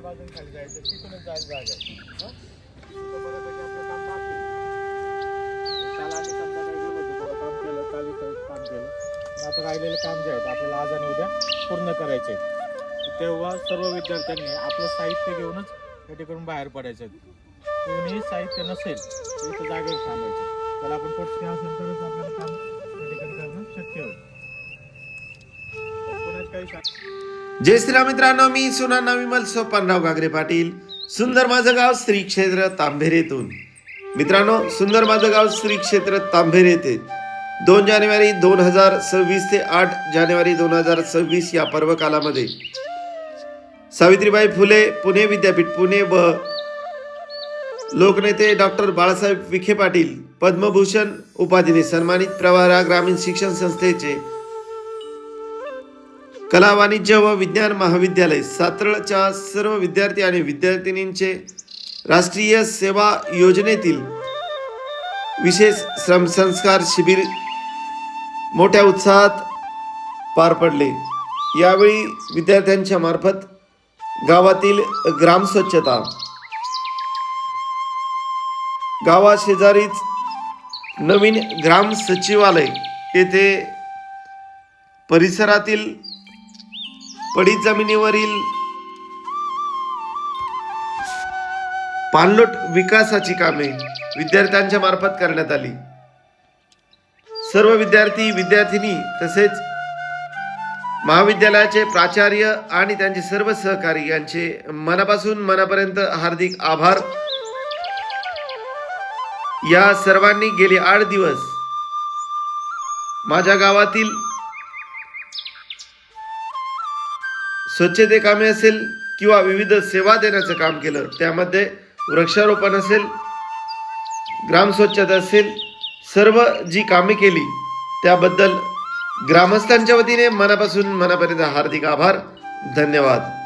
त्या बाजून खाली जायचं तिथूनच जायला जागा आहे हं? तिथं बऱ्यापैकी आपलं काम बाकी आहे. काल आम्ही गेलो होतो थोडं काम केलं काल इथं काम केलं पण आता राहिलेलं काम जे आहेत आपल्याला आज आणि उद्या पूर्ण करायचे आहेत. तेव्हा सर्व विद्यार्थ्यांनी आपलं साहित्य घेऊनच या ठिकाणून बाहेर पडायचं कोणीही साहित्य नसेल तर इथं जागेवर थांबायचं त्याला आपण पोचणे असेल तरच आपल्याला काम त्या ठिकाणी करणं शक्य होईल तर कोणाच काही सांग जय श्रीराम मित्रांनो मी सुनाना विमल सोपानराव घागरे पाटील. सुंदर माझं गाव श्री क्षेत्र तांभेरेतून. मित्रांनो सुंदर माझं गाव श्री क्षेत्र तांभेरे येथे दोन जानेवारी दोन हजार सव्वीस ते आठ जानेवारी दोन हजार सव्वीस या पर्व कालामध्ये सावित्रीबाई फुले पुणे विद्यापीठ पुणे व लोकनेते डॉक्टर बाळासाहेब विखे पाटील पद्मभूषण उपाधीने सन्मानित प्रवारा ग्रामीण शिक्षण संस्थेचे कला वाणिज्य व विज्ञान महाविद्यालय सातरळच्या सर्व विद्यार्थी आणि विद्यार्थिनींचे राष्ट्रीय सेवा योजनेतील विशेष श्रमसंस्कार शिबिर मोठ्या उत्साहात पार पडले. यावेळी विद्यार्थ्यांच्या मार्फत गावातील ग्रामस्वच्छता गावाशेजारीच नवीन ग्राम सचिवालय येथे परिसरातील पडीत जमिनीवरील पाणलोट विकासाची कामे विद्यार्थ्यांच्या मार्फत करण्यात आली. सर्व विद्यार्थी विद्यार्थिनी तसेच महाविद्यालयाचे प्राचार्य आणि त्यांचे सर्व सहकारी यांचे मनापासून मनापर्यंत हार्दिक आभार. या सर्वांनी गेले आठ दिवस माझ्या गावातील स्वच्छते कामे असेल किंवा विविध सेवा देण्याचं काम केलं त्यामध्ये वृक्षारोपण असेल ग्राम स्वच्छता असेल सर्व जी कामे केली त्याबद्दल ग्रामस्थांच्या वतीने मनापासून मनापर्यंत हार्दिक आभार धन्यवाद.